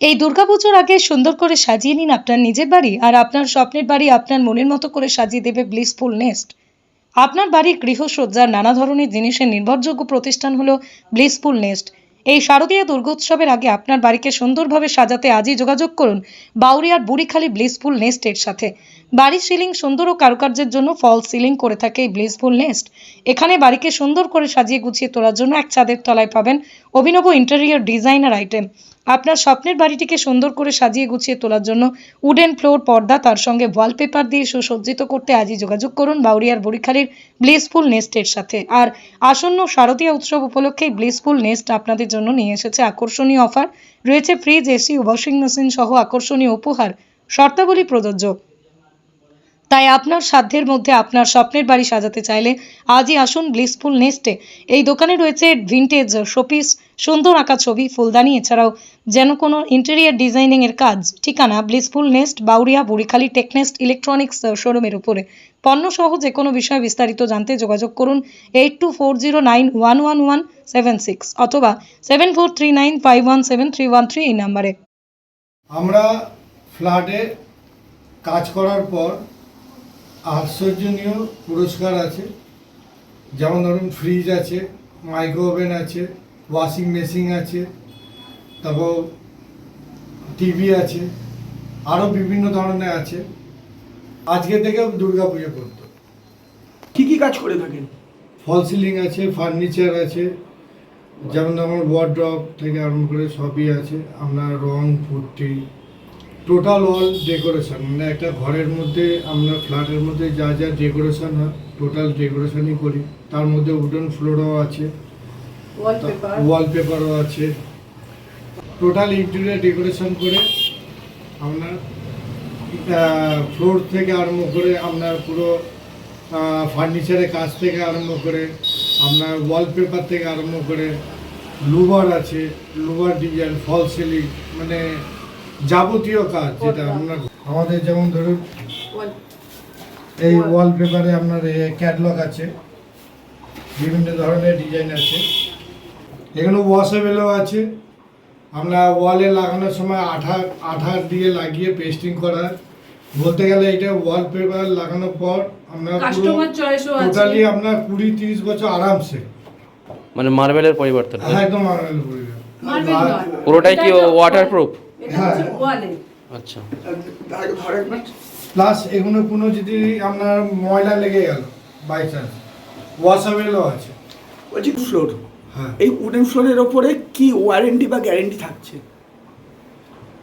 এই দুর্গাপুজোর আগে সুন্দর করে সাজিয়ে নিন আপনার নিজের বাড়ি আর আপনার স্বপ্নের বাড়ি আপনার মনের মতো করে সাজিয়ে দেবে ব্লিসফুল নেস্ট আপনার বাড়ির গৃহসজ্জার নানা ধরনের জিনিসের নির্ভরযোগ্য প্রতিষ্ঠান হলো ব্লিসফুল নেস্ট এই শারদীয় দুর্গোৎসবের আগে আপনার বাড়িকে সুন্দরভাবে সাজাতে আজই যোগাযোগ করুন বাউরিয়ার বুড়িখালি ব্লিসফুল নেস্টের সাথে। বাড়ির সিলিং সুন্দর ও কারুকার্যের জন্য ফল সিলিং করে থাকে এই ব্লিসফুল নেস্ট এখানে বাড়িকে সুন্দর করে সাজিয়ে গুছিয়ে তোলার জন্য এক ছাদের তলায় পাবেন অভিনব ইন্টেরিয়র ডিজাইনার আইটেম আপনার স্বপ্নের বাড়িটিকে সুন্দর করে সাজিয়ে গুছিয়ে তোলার জন্য উডেন ফ্লোর পর্দা, তার সঙ্গে ওয়ালপেপার দিয়ে সুসজ্জিত করতে আজই যোগাযোগ করুন বাউরিয়ার বরিখালির ব্লিসফুল নেস্টের সাথে। আর আসন্ন শারদীয় উৎসব উপলক্ষে ব্লিসফুল নেস্ট আপনাদের জন্য নিয়ে এসেছে আকর্ষণীয় অফার। রয়েছে ফ্রিজ, এসি, ওয়াশিং মেশিন সহ আকর্ষণীয় উপহার। শর্তাবলী প্রযোজ্য। তাই আপনার সাধ্যের মধ্যে আপনার স্বপ্নের বাড়ি সাজাতে চাইলে আজই আসুন ব্লিসফুল নেস্টে এই দোকানে রয়েছে ভিন্টেজ শোপিস সুন্দর আঁকা ছবি, ফুলদানি, এছাড়াও যেন কোনো ইন্টেরিয়ার ডিজাইনিংয়ের কাজ। ঠিকানা blissful nest Bauria, Burikhali technest electronics শোরুমের উপরে। পণ্য সহ যে কোনো বিষয়ে বিস্তারিত জানতে যোগাযোগ করুন eight two four zero nine one one one seven six অথবা seven four three nine five one seven three one three এই নাম্বারে। আমরা ফ্ল্যাটে কাজ করার পর আশ্চর্যনীয় পুরস্কার আছে। যেমন ধরুন ফ্রিজ আছে মাইক্রো ওভেন আছে ওয়াশিং মেশিন আছে তারপর টিভি আছে আরও বিভিন্ন ধরনের আছে। আজকে থেকে দুর্গা পুজো করতো কি কি কাজ করে থাকেন? ফল সিলিং আছে ফার্নিচার আছে যেমন আমার ওয়ার্ড্রপ থেকে আরম্ভ করে সবই আছে। আপনার রং পুট্টি টোটাল অল ডেকোরেশন মানে একটা ঘরের মধ্যে আমরা ফ্ল্যাটের মধ্যে যা যা ডেকোরেশন হয় টোটাল ডেকোরেশনই করি। তার মধ্যে উডেন ফ্লোরও আছে ওয়ালপেপারও আছে। টোটাল ইন্টেরিয়ার ডেকোরেশন করে আপনার ফ্লোর থেকে আরম্ভ করে আপনার পুরো ফার্নিচারের কাজ থেকে আরম্ভ করে আপনার ওয়ালপেপার থেকে আরম্ভ করে লুবার আছে লুবার ডিজাইন ফল সিলিং মানে যাবতীয় কাজ যেটা আপনার আমাদের যেমন ধরুন এই ওয়ালপেপারে আপনার ক্যাটলগ আছে বিভিন্ন ধরনের ডিজাইন আছে। এগুলো ওয়াশেবেলও আছে। আমরা ওয়ালে লাগানোর সময় আঠা আঠা দিয়ে লাগিয়ে পেস্টিং করার বলতে গেলে এটা ওয়ালপেপার লাগানোর পর আমরা কাস্টমার চয়েসও আছে। টোটালি আপনার কুড়ি তিরিশ বছর আরামসে। মানে মার্বেলের পরিবর্তন। হ্যাঁ, একদম আরামে পড়বে। মার্বেল পুরোটাই কি ওয়াটারপ্রুফ এটা হচ্ছে হ্যাঁ। ওয়ালে। আচ্ছা। প্লাস এগুলো কোনো যদি আপনার ময়লা লেগে গেল বাই চান্স ওয়াশেবেলও আছে। বলছি ফ্লোর হ্যাঁ। এই উডেন ফ্লোরের ওপরে কি ওয়ারেন্টি বা গ্যারেন্টি থাকছে?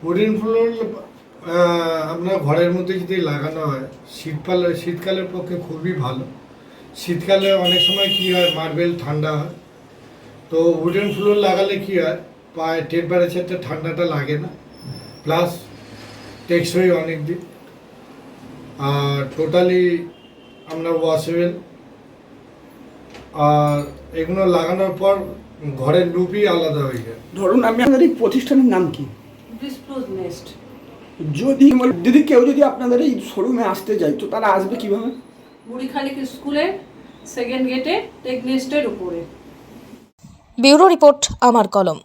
উডেন ফ্লোর আপনার ঘরের মধ্যে যদি লাগানো হয় শীতকালে শীতকালের পক্ষে খুবই ভালো। শীতকালে অনেক সময় কি হয় মার্বেল ঠান্ডা হয়। তো উডেন ফ্লোর লাগালে কি হয় পায়ে টেম্পারেচারটা ঠান্ডাটা লাগে না। প্লাস টেকসই অনেক দিন। আর টোটালি আমরা ওয়াশেবেল আর এগুলো লাগানোর পর ঘরের লুপই আলাদা হয়ে যায়। ধরুন আমি আপনাদের এই প্রতিষ্ঠানের নাম কি? যদি যদি কেউ যদি আপনাদের এই শোরুমে আসতে যায় তো তারা আসবে কীভাবে? বুড়িখালি স্কুলে সেকেন্ড গেটে টেকনেস্টের উপরে। ব্যুরো রিপোর্ট আমার কলম।